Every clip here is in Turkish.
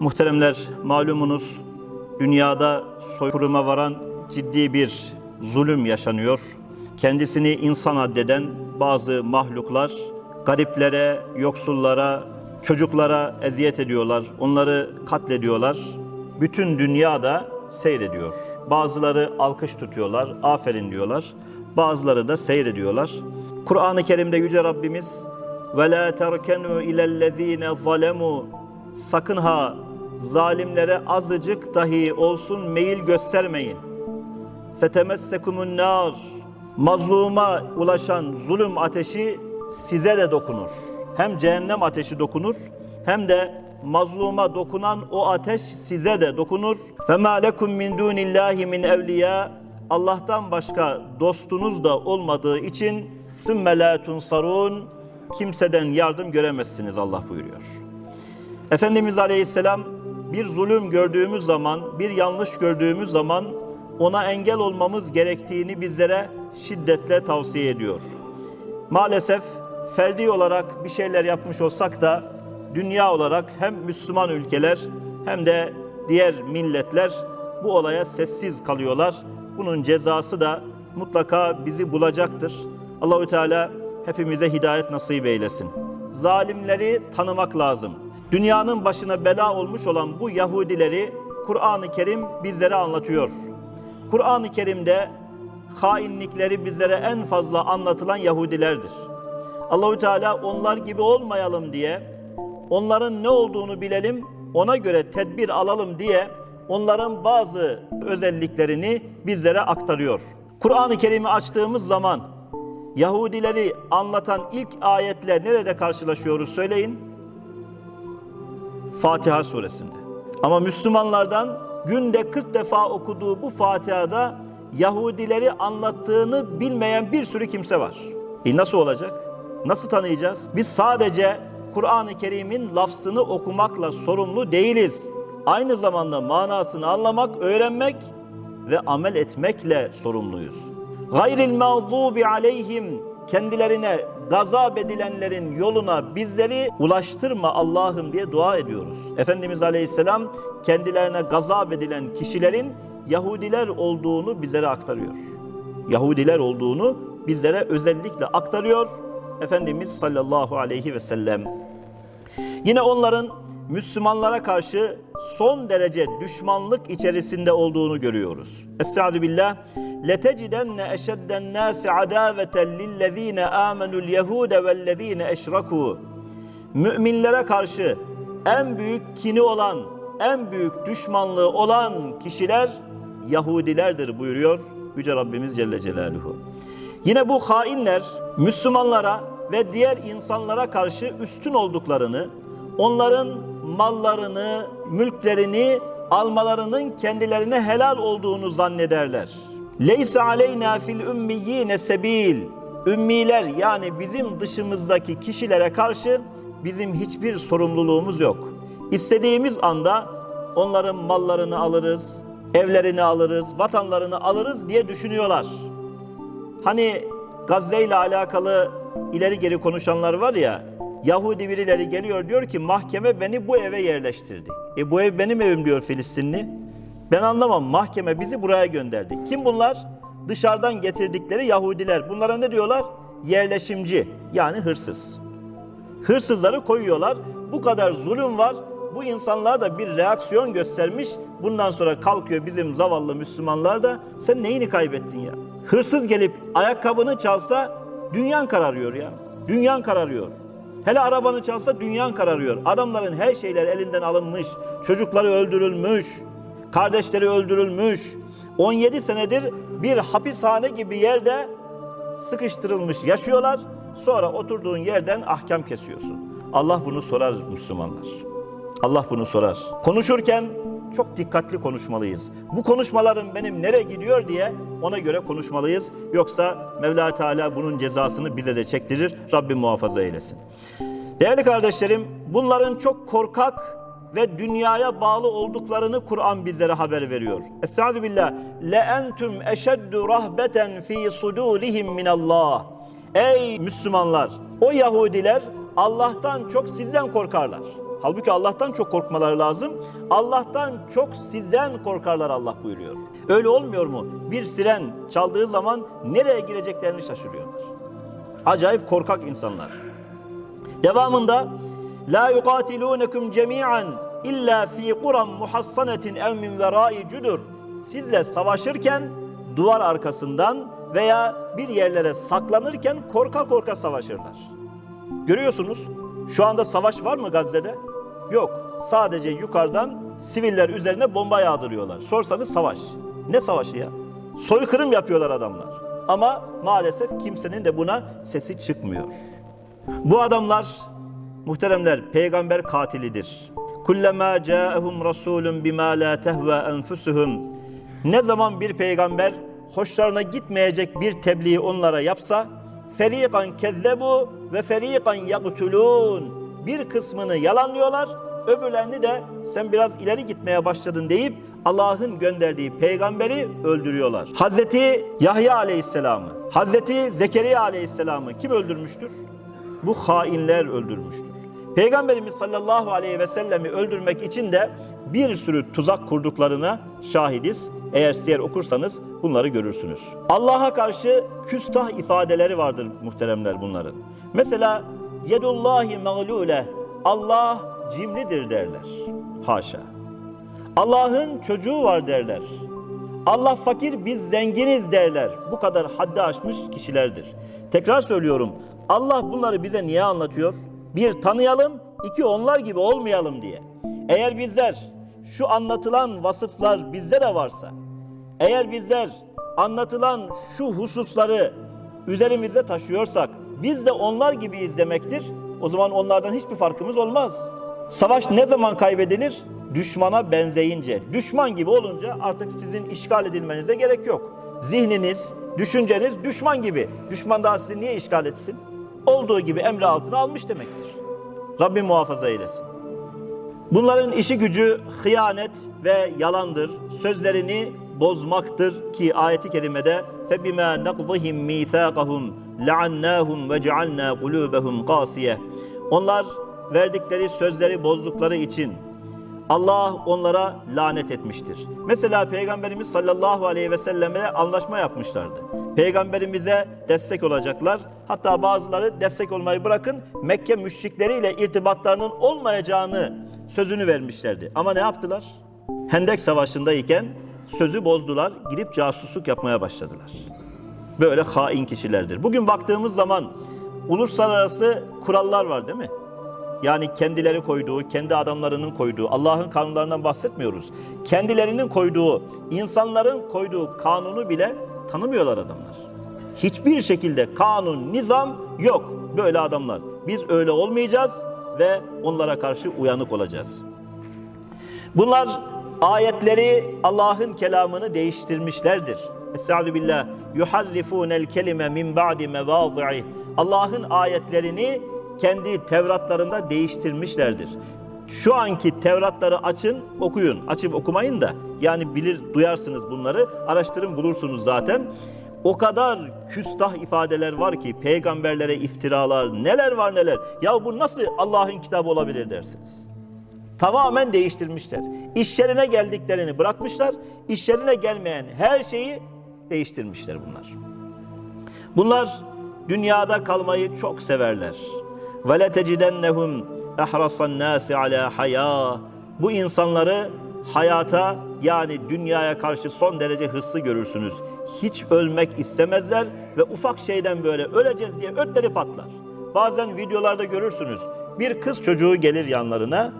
Muhteremler malumunuz dünyada soykırıma varan ciddi bir zulüm yaşanıyor. Kendisini insan addeden bazı mahluklar gariplere, yoksullara, çocuklara eziyet ediyorlar. Onları katlediyorlar. Bütün dünyada seyrediyor. Bazıları alkış tutuyorlar, aferin diyorlar. Bazıları da seyrediyorlar. Kur'an-ı Kerim'de Yüce Rabbimiz ve la terkenu ilellezine zalemu sakın ha zalimlere azıcık dahi olsun meyil göstermeyin. Fetemessekumun nar mazluma ulaşan zulüm ateşi size de dokunur. Hem cehennem ateşi dokunur hem de mazluma dokunan o ateş size de dokunur. Fema lekum min dunillahi min evliya Allah'tan başka dostunuz da olmadığı için sümme la tunsarun kimseden yardım göremezsiniz Allah buyuruyor. Efendimiz Aleyhisselam bir zulüm gördüğümüz zaman, bir yanlış gördüğümüz zaman ona engel olmamız gerektiğini bizlere şiddetle tavsiye ediyor. Maalesef ferdi olarak bir şeyler yapmış olsak da dünya olarak hem Müslüman ülkeler hem de diğer milletler bu olaya sessiz kalıyorlar. Bunun cezası da mutlaka bizi bulacaktır. Allahü Teala hepimize hidayet nasip eylesin. Zalimleri tanımak lazım. Dünyanın başına bela olmuş olan bu Yahudileri Kur'an-ı Kerim bizlere anlatıyor. Kur'an-ı Kerim'de hainlikleri bizlere en fazla anlatılan Yahudilerdir. Allahü Teala onlar gibi olmayalım diye, onların ne olduğunu bilelim, ona göre tedbir alalım diye onların bazı özelliklerini bizlere aktarıyor. Kur'an-ı Kerim'i açtığımız zaman Yahudileri anlatan ilk ayetler nerede karşılaşıyoruz söyleyin? Fatiha suresinde. Ama Müslümanlardan günde 40 defa okuduğu bu Fatiha'da Yahudileri anlattığını bilmeyen bir sürü kimse var. E nasıl olacak? Nasıl tanıyacağız? Biz sadece Kur'an-ı Kerim'in lafzını okumakla sorumlu değiliz. Aynı zamanda manasını anlamak, öğrenmek ve amel etmekle sorumluyuz. Gayril mağdubi aleyhim kendilerine gazap edilenlerin yoluna bizleri ulaştırma Allah'ım diye dua ediyoruz. Efendimiz Aleyhisselam kendilerine gazap edilen kişilerin Yahudiler olduğunu bizlere aktarıyor. Yahudiler olduğunu bizlere özellikle aktarıyor Efendimiz sallallahu aleyhi ve sellem. Yine onların Müslümanlara karşı son derece düşmanlık içerisinde olduğunu görüyoruz. Estaizu. لَتَجِدَنَّ اَشَدَّ النَّاسِ عَدَاوَةً لِلَّذ۪ينَ آمَنُوا الْيَهُودَ وَالَّذ۪ينَ اَشْرَكُوا Müminlere karşı en büyük kini olan, en büyük düşmanlığı olan kişiler Yahudilerdir buyuruyor Yüce Rabbimiz Celle Celaluhu. Yine bu hainler Müslümanlara ve diğer insanlara karşı üstün olduklarını, onların mallarını, mülklerini almalarının kendilerine helal olduğunu zannederler. Leysa aleyna fil ümmiyine sebil. Ümmiler yani bizim dışımızdaki kişilere karşı bizim hiçbir sorumluluğumuz yok. İstediğimiz anda onların mallarını alırız, evlerini alırız, vatanlarını alırız diye düşünüyorlar. Hani Gazze ile alakalı ileri geri konuşanlar var ya, Yahudi birileri geliyor diyor ki mahkeme beni bu eve yerleştirdi. E bu ev benim evim diyor Filistinli. Ben anlamam mahkeme bizi buraya gönderdi. Kim bunlar? Dışarıdan getirdikleri Yahudiler. Bunlara ne diyorlar? Yerleşimci yani hırsız. Hırsızları koyuyorlar. Bu kadar zulüm var. Bu insanlar da bir reaksiyon göstermiş. Bundan sonra kalkıyor bizim zavallı Müslümanlar da sen neyini kaybettin ya? Hırsız gelip ayakkabını çalsa dünyan kararıyor ya. Dünyan kararıyor. Hele arabanı çalsa dünyan kararıyor. Adamların her şeyleri elinden alınmış. Çocukları öldürülmüş. Kardeşleri öldürülmüş. 17 senedir bir hapishane gibi yerde sıkıştırılmış yaşıyorlar. Sonra oturduğun yerden ahkam kesiyorsun. Allah bunu sorar Müslümanlar. Allah bunu sorar. Konuşurken çok dikkatli konuşmalıyız. Bu konuşmalarım benim nereye gidiyor diye ona göre konuşmalıyız. Yoksa Mevla Teala bunun cezasını bize de çektirir. Rabbim muhafaza eylesin. Değerli kardeşlerim, bunların çok korkak ve dünyaya bağlı olduklarını Kur'an bizlere haber veriyor. Estaizu billah. Le entum eşeddu rahbeten fi sudurihim min Allah. Ey Müslümanlar, o Yahudiler Allah'tan çok sizden korkarlar. Halbuki Allah'tan çok korkmaları lazım. Allah'tan çok sizden korkarlar Allah buyuruyor. Öyle olmuyor mu? Bir siren çaldığı zaman nereye gireceklerini şaşırıyorlar. Acayip korkak insanlar. Devamında la yuqatilunukum cemi'an illa fi quran muhassanetin ev min vera'i cudur. Sizle savaşırken duvar arkasından veya bir yerlere saklanırken korka korka savaşırlar. Görüyorsunuz şu anda savaş var mı Gazze'de? Yok. Sadece yukarıdan siviller üzerine bomba yağdırıyorlar. Sorsanız savaş. Ne savaşı ya? Soykırım yapıyorlar adamlar. Ama maalesef kimsenin de buna sesi çıkmıyor. Bu adamlar muhteremler peygamber katilidir. Kullama ca'ahum rasulun bima la tehva enfusuhum. Ne zaman bir peygamber hoşlarına gitmeyecek bir tebliği onlara yapsa ferikan kezzebu ve ferikan yaktulun. Bir kısmını yalanlıyorlar, öbürlerini de sen biraz ileri gitmeye başladın deyip Allah'ın gönderdiği peygamberi öldürüyorlar. Hazreti Yahya Aleyhisselam'ı, Hazreti Zekeriya Aleyhisselam'ı kim öldürmüştür? Bu hainler öldürmüştür. Peygamberimiz sallallahu aleyhi ve sellemi öldürmek için de bir sürü tuzak kurduklarına şahidiz. Eğer siyer okursanız bunları görürsünüz. Allah'a karşı küstah ifadeleri vardır muhteremler bunların. Mesela yedullahi mağlule Allah cimridir derler. Haşa. Allah'ın çocuğu var derler. Allah fakir biz zenginiz derler. Bu kadar haddi aşmış kişilerdir. Tekrar söylüyorum. Allah bunları bize niye anlatıyor? Bir tanıyalım, iki onlar gibi olmayalım diye. Eğer bizler şu anlatılan vasıflar bizde de varsa, eğer bizler anlatılan şu hususları üzerimizde taşıyorsak, biz de onlar gibiyiz demektir. O zaman onlardan hiçbir farkımız olmaz. Savaş ne zaman kaybedilir? Düşmana benzeyince, düşman gibi olunca artık sizin işgal edilmenize gerek yok. Zihniniz, düşünceniz düşman gibi. Düşman daha sizi niye işgal etsin? Olduğu gibi emri altına almış demektir. Rabbim muhafaza eylesin. Bunların işi gücü hıyanet ve yalandır. Sözlerini bozmaktır ki ayeti kerimede فَبِمَا نَقْضِهِمْ مِيثَاقَهُمْ لَعَنَّاهُمْ وَجَعَلْنَا قُلُوبَهُمْ قَاسِيَةً Onlar verdikleri sözleri bozdukları için Allah onlara lanet etmiştir. Mesela Peygamberimiz sallallahu aleyhi ve selleme anlaşma yapmışlardı. Peygamberimize destek olacaklar. Hatta bazıları destek olmayı bırakın Mekke müşrikleriyle irtibatlarının olmayacağını sözünü vermişlerdi. Ama ne yaptılar? Hendek Savaşı'ndayken sözü bozdular, gidip casusluk yapmaya başladılar. Böyle hain kişilerdir. Bugün baktığımız zaman uluslararası kurallar var değil mi? Yani kendileri koyduğu, kendi adamlarının koyduğu, Allah'ın kanunlarından bahsetmiyoruz. Kendilerinin koyduğu, insanların koyduğu kanunu bile tanımıyorlar adamlar. Hiçbir şekilde kanun, nizam yok böyle adamlar. Biz öyle olmayacağız ve onlara karşı uyanık olacağız. Bunlar ayetleri Allah'ın kelamını değiştirmişlerdir. Estaizu billah. Yuharrifunel kelime min ba'di mevâzi'i. Allah'ın ayetlerini kendi Tevratlarında değiştirmişlerdir. Şu anki Tevratları açın, okuyun. Açıp okumayın da. Yani bilir, duyarsınız bunları. Araştırın, bulursunuz zaten. O kadar küstah ifadeler var ki peygamberlere iftiralar, neler var neler. Ya bu nasıl Allah'ın kitabı olabilir dersiniz. Tamamen değiştirmişler. İş yerine geldiklerini bırakmışlar. İş gelmeyen her şeyi değiştirmişler bunlar. Bunlar dünyada kalmayı çok severler. Ve le tecidennehum ehrasan nasi ala haya. Bu insanları hayata yani dünyaya karşı son derece hırslı görürsünüz. Hiç ölmek istemezler ve ufak şeyden böyle öleceğiz diye ötleri patlar. Bazen videolarda görürsünüz. Bir kız çocuğu gelir yanlarına.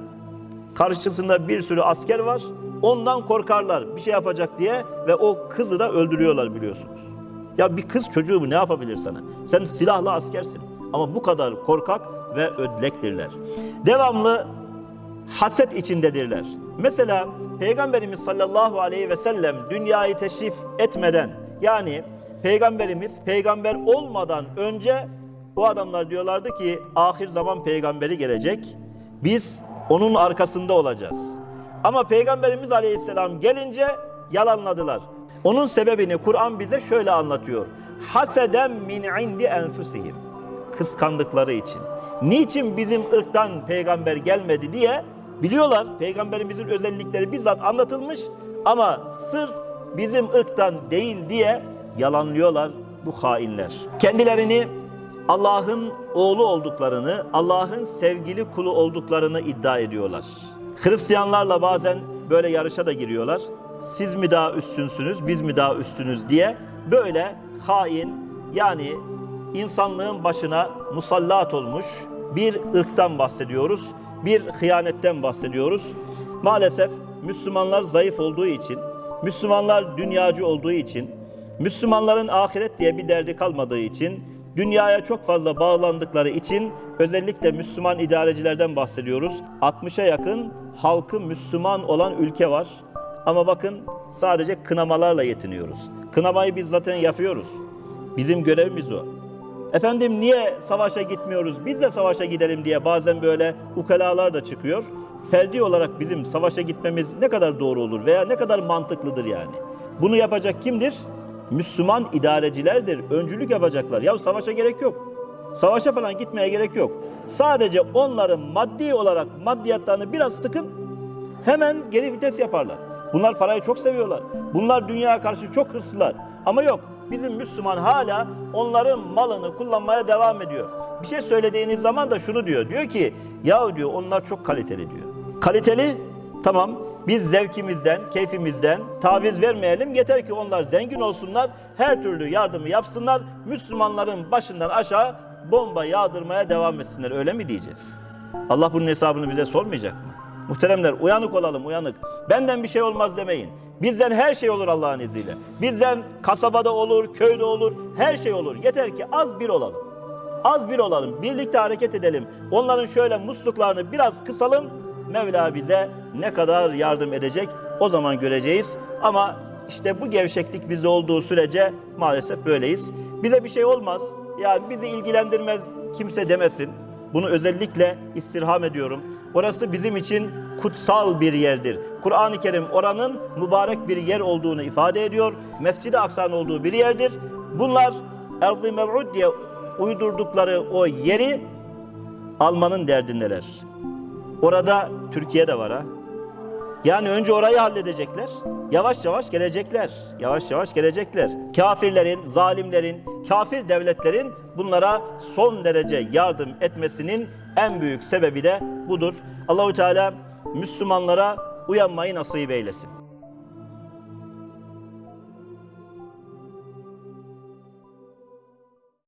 Karşısında bir sürü asker var. Ondan korkarlar bir şey yapacak diye ve o kızı da öldürüyorlar biliyorsunuz. Ya bir kız çocuğu bu ne yapabilir sana? Sen silahlı askersin. Ama bu kadar korkak ve ödlektirler. Devamlı haset içindedirler. Mesela Peygamberimiz sallallahu aleyhi ve sellem dünyayı teşrif etmeden yani Peygamberimiz peygamber olmadan önce bu adamlar diyorlardı ki ahir zaman peygamberi gelecek. Biz onun arkasında olacağız. Ama Peygamberimiz aleyhisselam gelince yalanladılar. Onun sebebini Kur'an bize şöyle anlatıyor. Haseden min indi enfusihim. Kıskandıkları için. Niçin bizim ırktan peygamber gelmedi diye biliyorlar. Peygamberimizin özellikleri bizzat anlatılmış ama sırf bizim ırktan değil diye yalanlıyorlar bu hainler. Kendilerini Allah'ın oğlu olduklarını, Allah'ın sevgili kulu olduklarını iddia ediyorlar. Hristiyanlarla bazen böyle yarışa da giriyorlar. Siz mi daha üstünsünüz, biz mi daha üstünüz diye böyle hain yani insanlığın başına musallat olmuş bir ırktan bahsediyoruz. Bir hıyanetten bahsediyoruz. Maalesef Müslümanlar zayıf olduğu için, Müslümanlar dünyacı olduğu için, Müslümanların ahiret diye bir derdi kalmadığı için, dünyaya çok fazla bağlandıkları için özellikle Müslüman idarecilerden bahsediyoruz. 60'a yakın halkı Müslüman olan ülke var. Ama bakın sadece kınamalarla yetiniyoruz. Kınamayı biz zaten yapıyoruz. Bizim görevimiz o. Efendim niye savaşa gitmiyoruz? Biz de savaşa gidelim diye bazen böyle ukalalar da çıkıyor. Ferdi olarak bizim savaşa gitmemiz ne kadar doğru olur veya ne kadar mantıklıdır yani? Bunu yapacak kimdir? Müslüman idarecilerdir. Öncülük yapacaklar. Ya savaşa gerek yok. Savaşa falan gitmeye gerek yok. Sadece onların maddi olarak maddiyatlarını biraz sıkın. Hemen geri vites yaparlar. Bunlar parayı çok seviyorlar. Bunlar dünyaya karşı çok hırslılar. Ama yok. Bizim Müslüman hala onların malını kullanmaya devam ediyor. Bir şey söylediğiniz zaman da şunu diyor. Diyor ki ya diyor onlar çok kaliteli diyor. Kaliteli tamam biz zevkimizden, keyfimizden taviz vermeyelim. Yeter ki onlar zengin olsunlar, her türlü yardımı yapsınlar. Müslümanların başından aşağı bomba yağdırmaya devam etsinler. Öyle mi diyeceğiz? Allah bunun hesabını bize sormayacak mı? Muhteremler uyanık olalım uyanık. Benden bir şey olmaz demeyin. Bizden her şey olur Allah'ın izniyle. Bizden kasabada olur, köyde olur, her şey olur. Yeter ki az bir olalım. Az bir olalım, birlikte hareket edelim. Onların şöyle musluklarını biraz kısalım. Mevla bize ne kadar yardım edecek o zaman göreceğiz. Ama işte bu gevşeklik bizde olduğu sürece maalesef böyleyiz. Bize bir şey olmaz. Yani bizi ilgilendirmez kimse demesin. Bunu özellikle istirham ediyorum. Orası bizim için kutsal bir yerdir. Kur'an-ı Kerim oranın mübarek bir yer olduğunu ifade ediyor. Mescid-i Aksa'nın olduğu bir yerdir. Bunlar Erz-i Mev'ud diye uydurdukları o yeri almanın derdindeler. Orada Türkiye de var ha. Yani önce orayı halledecekler. Yavaş yavaş gelecekler. Yavaş yavaş gelecekler. Kafirlerin, zalimlerin, kafir devletlerin bunlara son derece yardım etmesinin en büyük sebebi de budur. Allahu Teala Müslümanlara uyanmayı nasip eylesin.